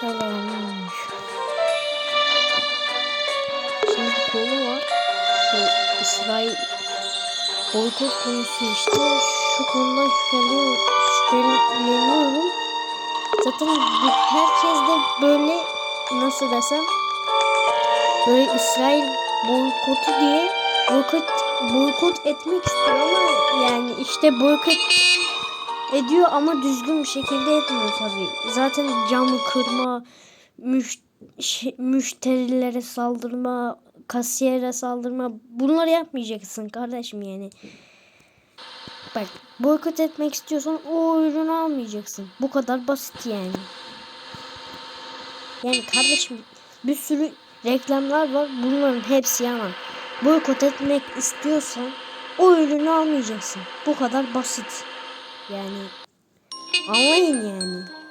Selamünaleyküm. Şimdi konu var. Şu İsrail boykot konusu işte. Şu konudan şüpheleniyorum. şüpheleniyorum. Zaten herkes de böyle nasıl desem böyle İsrail boykotu diye boykot boykot etmek istiyor ama yani işte boykot ediyor ama düzgün bir şekilde etmiyor tabii. Zaten camı kırma, müş, şey- müşterilere saldırma, kasiyere saldırma bunları yapmayacaksın kardeşim yani. Bak boykot etmek istiyorsan o ürünü almayacaksın. Bu kadar basit yani. Yani kardeşim bir sürü reklamlar var. Bunların hepsi yalan. Boykot etmek istiyorsan o ürünü almayacaksın. Bu kadar basit. Yani anlayın yani.